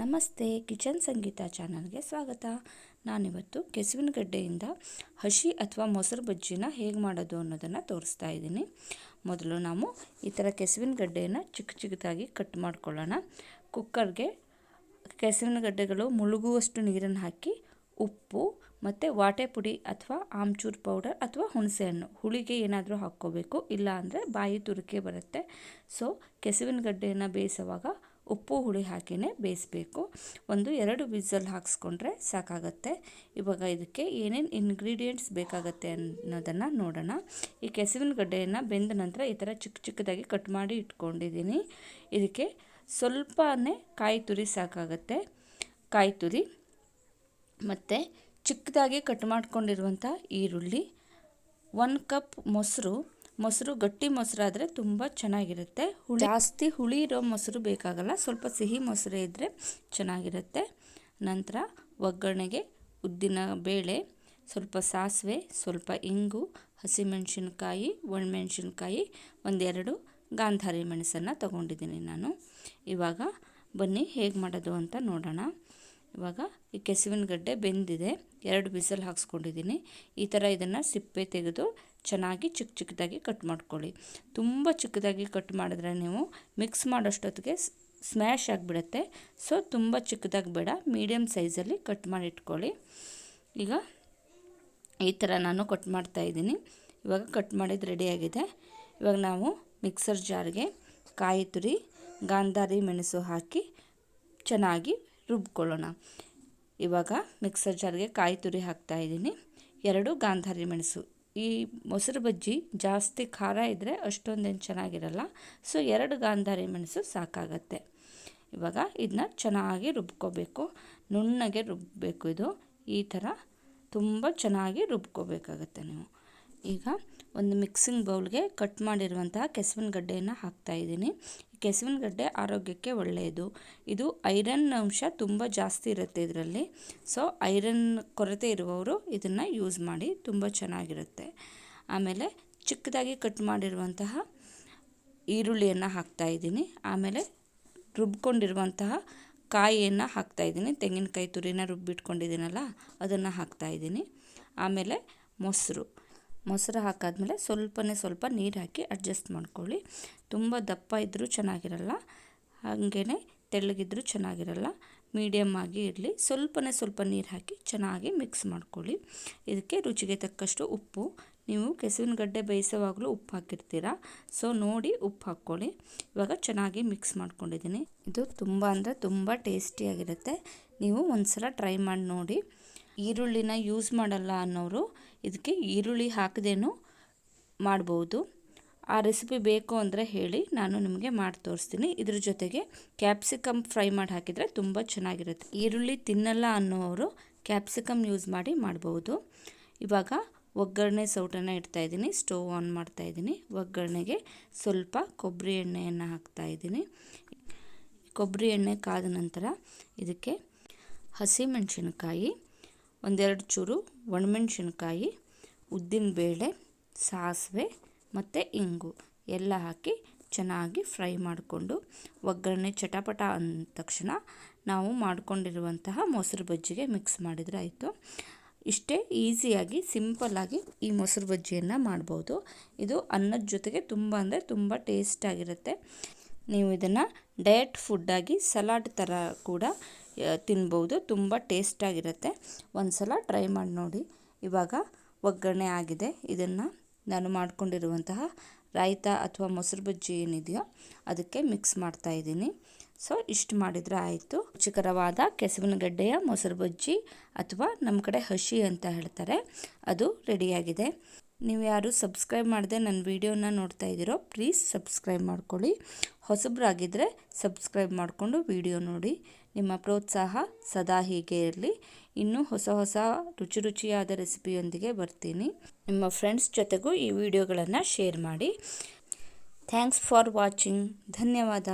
ನಮಸ್ತೆ, ಕಿಚನ್ ಸಂಗೀತ ಚಾನಲ್ಗೆ ಸ್ವಾಗತ. ನಾನಿವತ್ತು ಕೆಸುವಿನ ಗಡ್ಡೆಯಿಂದ ಹಸಿ ಅಥವಾ ಮೊಸರು ಬಜ್ಜಿನ ಹೇಗೆ ಮಾಡೋದು ಅನ್ನೋದನ್ನು ತೋರಿಸ್ತಾ ಇದ್ದೀನಿ. ಮೊದಲು ನಾವು ಈ ಥರ ಕೆಸುವಿನ ಗಡ್ಡೆಯನ್ನು ಚಿಕ್ಕ ಚಿಕ್ಕದಾಗಿ ಕಟ್ ಮಾಡ್ಕೊಳ್ಳೋಣ. ಕುಕ್ಕರ್ಗೆ ಕೆಸುವಿನ ಗಡ್ಡೆಗಳು ಮುಳುಗುವಷ್ಟು ನೀರನ್ನು ಹಾಕಿ ಉಪ್ಪು ಮತ್ತು ವಾಟೆ ಪುಡಿ ಅಥವಾ ಆಮ್ಚೂರ್ ಪೌಡರ್ ಅಥವಾ ಹುಣಸೆಹಣ್ಣು, ಹುಳಿಗೆ ಏನಾದರೂ ಹಾಕ್ಕೋಬೇಕು, ಇಲ್ಲ ಅಂದರೆ ಬಾಯಿ ತುರಿಕೆ ಬರುತ್ತೆ. ಸೊ ಕೆಸುವಿನ ಗಡ್ಡೆಯನ್ನು ಬೇಯಿಸುವಾಗ ಉಪ್ಪು ಹುಳಿ ಹಾಕಿನೇ ಬೇಯಿಸಬೇಕು. ಒಂದು ಎರಡು ವಿಸಲ್ ಹಾಕ್ಸ್ಕೊಂಡ್ರೆ ಸಾಕಾಗತ್ತೆ. ಇವಾಗ ಇದಕ್ಕೆ ಏನೇನು ಇಂಗ್ರೀಡಿಯೆಂಟ್ಸ್ ಬೇಕಾಗತ್ತೆ ಅನ್ನೋದನ್ನು ನೋಡೋಣ. ಈ ಕೆಸುವಿನ ಗಡ್ಡೆಯನ್ನು ಬೆಂದ ನಂತರ ಈ ಥರ ಚಿಕ್ಕ ಚಿಕ್ಕದಾಗಿ ಕಟ್ ಮಾಡಿ ಇಟ್ಕೊಂಡಿದ್ದೀನಿ. ಇದಕ್ಕೆ ಸ್ವಲ್ಪನೇ ಕಾಯಿ ತುರಿ ಸಾಕಾಗತ್ತೆ. ಕಾಯಿ ತುರಿ ಮತ್ತು ಚಿಕ್ಕದಾಗಿ ಕಟ್ ಮಾಡ್ಕೊಂಡಿರುವಂಥ ಈರುಳ್ಳಿ ಒನ್ ಕಪ್ ಮೊಸರು ಮೊಸರು ಗಟ್ಟಿ ಮೊಸರಾದರೆ ತುಂಬ ಚೆನ್ನಾಗಿರುತ್ತೆ. ಹುಳಿ ಜಾಸ್ತಿ ಹುಳಿ ಇರೋ ಮೊಸರು ಬೇಕಾಗಲ್ಲ, ಸ್ವಲ್ಪ ಸಿಹಿ ಮೊಸರು ಇದ್ದರೆ ಚೆನ್ನಾಗಿರುತ್ತೆ. ನಂತರ ಒಗ್ಗರಣೆಗೆ ಉದ್ದಿನ ಬೇಳೆ, ಸ್ವಲ್ಪ ಸಾಸಿವೆ, ಸ್ವಲ್ಪ ಇಂಗು, ಹಸಿಮೆಣಸಿನ್ಕಾಯಿ, ಒಣಮೆಣಸಿನ್ಕಾಯಿ, ಒಂದೆರಡು ಗಾಂಧಾರಿ ಮೆಣಸನ್ನು ತಗೊಂಡಿದ್ದೀನಿ ನಾನು. ಇವಾಗ ಬನ್ನಿ ಹೇಗೆ ಮಾಡೋದು ಅಂತ ನೋಡೋಣ. ಇವಾಗ ಈ ಕೆಸುವಿನ ಗಡ್ಡೆ ಬೆಂದಿದೆ, ಎರಡು ಬಿಸಿಲು ಹಾಕ್ಸ್ಕೊಂಡಿದ್ದೀನಿ. ಈ ಥರ ಇದನ್ನು ಸಿಪ್ಪೆ ತೆಗೆದು ಚೆನ್ನಾಗಿ ಚಿಕ್ಕ ಚಿಕ್ಕದಾಗಿ ಕಟ್ ಮಾಡ್ಕೊಳ್ಳಿ. ತುಂಬ ಚಿಕ್ಕದಾಗಿ ಕಟ್ ಮಾಡಿದ್ರೆ ನೀವು ಮಿಕ್ಸ್ ಮಾಡೋಷ್ಟೊತ್ತಿಗೆ ಸ್ಮ್ಯಾಶ್ ಆಗಿಬಿಡುತ್ತೆ. ಸೊ, ತುಂಬ ಚಿಕ್ಕದಾಗಿ ಬೇಡ ಮೀಡಿಯಮ್ ಸೈಜಲ್ಲಿ ಕಟ್ ಮಾಡಿ ಇಟ್ಕೊಳ್ಳಿ ಈಗ ಈ ಥರ ನಾನು ಕಟ್ ಮಾಡ್ತಾ ಇದ್ದೀನಿ. ಇವಾಗ ಕಟ್ ಮಾಡಿದ್ದು ರೆಡಿಯಾಗಿದೆ ಇವಾಗ ನಾವು ಮಿಕ್ಸರ್ ಜಾರ್ಗೆ ಕಾಯಿ ತುರಿ, ಗಾಂಧಾರಿ ಮೆಣಸು ಹಾಕಿ ಚೆನ್ನಾಗಿ ರುಬ್ಕೊಳ್ಳೋಣ. ಇವಾಗ ಮಿಕ್ಸರ್ ಜಾರ್ಗೆ ಕಾಯಿ ತುರಿ ಹಾಕ್ತಾಯಿದ್ದೀನಿ ಎರಡು ಗಾಂಧಾರಿ ಮೆಣಸು. ಈ ಮೊಸರು ಬಜ್ಜಿ ಜಾಸ್ತಿ ಖಾರ ಇದ್ದರೆ ಅಷ್ಟೊಂದೇನು ಚೆನ್ನಾಗಿರಲ್ಲ. ಸೊ ಎರಡು ಗಾಂಧಾರಿ ಮೆಣಸು ಸಾಕಾಗತ್ತೆ. ಇವಾಗ ಇದನ್ನ ಚೆನ್ನಾಗಿ ರುಬ್ಕೋಬೇಕು. ನುಣ್ಣಗೆ ರುಬ್ಬಬೇಕು ಇದು. ಈ ಥರ ತುಂಬ ಚೆನ್ನಾಗಿ ರುಬ್ಕೋಬೇಕಾಗತ್ತೆ ನೀವು. ಈಗ ಒಂದು ಮಿಕ್ಸಿಂಗ್ ಬೌಲ್ಗೆ ಕಟ್ ಮಾಡಿರುವಂತಹ ಕೆಸುವಿನ ಗಡ್ಡೆಯನ್ನು ಹಾಕ್ತಾ ಇದ್ದೀನಿ. ಕೆಸುವಿನ ಗಡ್ಡೆ ಆರೋಗ್ಯಕ್ಕೆ ಒಳ್ಳೆಯದು. ಇದು ಐರನ್ ಅಂಶ ತುಂಬ ಜಾಸ್ತಿ ಇರುತ್ತೆ ಇದರಲ್ಲಿ. ಸೊ, ಐರನ್ ಕೊರತೆ ಇರುವವರು ಇದನ್ನು ಯೂಸ್ ಮಾಡಿ ತುಂಬ ಚೆನ್ನಾಗಿರುತ್ತೆ. ಆಮೇಲೆ ಚಿಕ್ಕದಾಗಿ ಕಟ್ ಮಾಡಿರುವಂತಹ ಈರುಳ್ಳಿಯನ್ನು ಹಾಕ್ತಾ ಇದ್ದೀನಿ. ಆಮೇಲೆ ರುಬ್ಕೊಂಡಿರುವಂತಹ ಕಾಯಿಯನ್ನು ಹಾಕ್ತಾ ಇದ್ದೀನಿ. ತೆಂಗಿನಕಾಯಿ ತುರಿನ ರುಬ್ಬಿಟ್ಕೊಂಡಿದ್ದೀನಲ್ಲ, ಅದನ್ನು ಹಾಕ್ತಾ ಇದ್ದೀನಿ. ಆಮೇಲೆ ಮೊಸರು. ಮೊಸರು ಹಾಕಾದ್ಮೇಲೆ ಸ್ವಲ್ಪನೇ ಸ್ವಲ್ಪ ನೀರು ಹಾಕಿ ಅಡ್ಜಸ್ಟ್ ಮಾಡ್ಕೊಳ್ಳಿ. ತುಂಬ ದಪ್ಪ ಇದ್ದರೂ ಚೆನ್ನಾಗಿರಲ್ಲ. ಹಾಗೇ ತೆಳ್ಳಗಿದ್ದರೂ ಚೆನ್ನಾಗಿರಲ್ಲ. ಮೀಡಿಯಮ್ ಆಗಿ ಇರಲಿ. ಸ್ವಲ್ಪನೇ ಸ್ವಲ್ಪ ನೀರು ಹಾಕಿ ಚೆನ್ನಾಗಿ ಮಿಕ್ಸ್ ಮಾಡ್ಕೊಳ್ಳಿ. ಇದಕ್ಕೆ ರುಚಿಗೆ ತಕ್ಕಷ್ಟು ಉಪ್ಪು. ನೀವು ಕೆಸುವಿನ ಗಡ್ಡೆ ಬೇಯಿಸೋವಾಗಲೂ ಉಪ್ಪು ಹಾಕಿರ್ತೀರ? ಸೊ, ನೋಡಿ ಉಪ್ಪು ಹಾಕ್ಕೊಳ್ಳಿ. ಇವಾಗ ಚೆನ್ನಾಗಿ ಮಿಕ್ಸ್ ಮಾಡ್ಕೊಂಡಿದ್ದೀನಿ. ಇದು ತುಂಬ ಅಂದರೆ ತುಂಬ ಟೇಸ್ಟಿಯಾಗಿರುತ್ತೆ. ನೀವು ಒಂದು ಸಲ ಟ್ರೈ ಮಾಡಿ ನೋಡಿ. ಈರುಳ್ಳಿನ ಯೂಸ್ ಮಾಡಲ್ಲ ಅನ್ನೋರು ಇದಕ್ಕೆ ಈರುಳ್ಳಿ ಹಾಕದೇನು ಮಾಡ್ಬೋದು. ಆ ರೆಸಿಪಿ ಬೇಕು ಅಂದರೆ ಹೇಳಿ ನಾನು ನಿಮಗೆ ಮಾಡಿ ತೋರಿಸ್ತೀನಿ. ಇದ್ರ ಜೊತೆಗೆ ಕ್ಯಾಪ್ಸಿಕಮ್ ಫ್ರೈ ಮಾಡಿ ಹಾಕಿದರೆ ತುಂಬ ಚೆನ್ನಾಗಿರುತ್ತೆ. ಈರುಳ್ಳಿ ತಿನ್ನಲ್ಲ ಅನ್ನೋರು ಕ್ಯಾಪ್ಸಿಕಮ್ ಯೂಸ್ ಮಾಡಿ ಮಾಡ್ಬೋದು. ಇವಾಗ ಒಗ್ಗರಣೆ ಸೌಟನ್ನು ಇಡ್ತಾಯಿದ್ದೀನಿ ಸ್ಟೋವ್ ಆನ್ ಮಾಡ್ತಾಯಿದ್ದೀನಿ ಒಗ್ಗರಣೆಗೆ ಸ್ವಲ್ಪ ಕೊಬ್ಬರಿ ಎಣ್ಣೆಯನ್ನು ಹಾಕ್ತಾಯಿದ್ದೀನಿ ಕೊಬ್ಬರಿ ಎಣ್ಣೆ ಕಾದ ನಂತರ ಇದಕ್ಕೆ ಹಸಿಮೆಣಸಿನ್ಕಾಯಿ ಒಂದೆರಡು ಚೂರು ಒಣಮೆಣ್ಸಿನ್ಕಾಯಿ ಉದ್ದಿನಬೇಳೆ ಸಾಸಿವೆ ಮತ್ತು ಇಂಗು ಎಲ್ಲ ಹಾಕಿ ಚೆನ್ನಾಗಿ ಫ್ರೈ ಮಾಡಿಕೊಂಡು ಒಗ್ಗರಣೆ ಚಟಪಟ ಅಂದ ತಕ್ಷಣ ನಾವು ಮಾಡಿಕೊಂಡಿರುವಂತಹ ಮೊಸರು ಬಜ್ಜಿಗೆ ಮಿಕ್ಸ್ ಮಾಡಿದರೆ ಆಯಿತು. ಇಷ್ಟೇ ಈಸಿಯಾಗಿ ಸಿಂಪಲ್ಲಾಗಿ ಈ ಮೊಸರು ಬಜ್ಜಿಯನ್ನು ಮಾಡ್ಬೋದು. ಇದು ಅನ್ನದ ಜೊತೆಗೆ ತುಂಬ ಅಂದರೆ ತುಂಬ ಟೇಸ್ಟಾಗಿರುತ್ತೆ ನೀವು ಇದನ್ನು ಡಯಟ್ ಫುಡ್ಡಾಗಿ ಸಲಾಡ್ ಥರ ಕೂಡ ತಿನ್ಬೋದು. ತುಂಬ ಟೇಸ್ಟಾಗಿರುತ್ತೆ ಒಂದು ಸಲ ಟ್ರೈ ಮಾಡಿ ನೋಡಿ. ಇವಾಗ ಒಗ್ಗರಣೆ ಆಗಿದೆ. ಇದನ್ನು ನಾನು ಮಾಡಿಕೊಂಡಿರುವಂತಹ ರಾಯ್ತ ಅಥವಾ ಮೊಸರು ಬಜ್ಜಿ ಏನಿದೆಯೋ ಅದಕ್ಕೆ ಮಿಕ್ಸ್ ಮಾಡ್ತಾ ಇದ್ದೀನಿ. ಸೊ ಇಷ್ಟು ಮಾಡಿದರೆ ಆಯಿತು. ರುಚಿಕರವಾದ ಕೆಸುವಿನ ಗಡ್ಡೆಯ ಮೊಸರು ಬಜ್ಜಿ ಅಥವಾ ನಮ್ಮ ಕಡೆ ಹಸಿ ಅಂತ ಹೇಳ್ತಾರೆ. ಅದು ರೆಡಿಯಾಗಿದೆ ನೀವು ಯಾರು ಸಬ್ಸ್ಕ್ರೈಬ್ ಮಾಡದೆ ನನ್ನ ವಿಡಿಯೋನ ನೋಡ್ತಾ ಇದ್ದೀರೋ, ಪ್ಲೀಸ್ ಸಬ್ಸ್ಕ್ರೈಬ್ ಮಾಡ್ಕೊಳ್ಳಿ. ಹೊಸಬ್ರಾಗಿದ್ದರೆ ಸಬ್ಸ್ಕ್ರೈಬ್ ಮಾಡಿಕೊಂಡು ವಿಡಿಯೋ ನೋಡಿ. ನಿಮ್ಮ ಪ್ರೋತ್ಸಾಹ ಸದಾ ಹೀಗೆ ಇರಲಿ. ಇನ್ನೂ ಹೊಸ ಹೊಸ ರುಚಿ ರುಚಿಯಾದ ರೆಸಿಪಿಯೊಂದಿಗೆ ಬರ್ತೀನಿ. ನಿಮ್ಮ ಫ್ರೆಂಡ್ಸ್ ಜೊತೆಗೂ ಈ ವಿಡಿಯೋಗಳನ್ನು ಶೇರ್ ಮಾಡಿ. Thanks for watching. ಧನ್ಯವಾದ.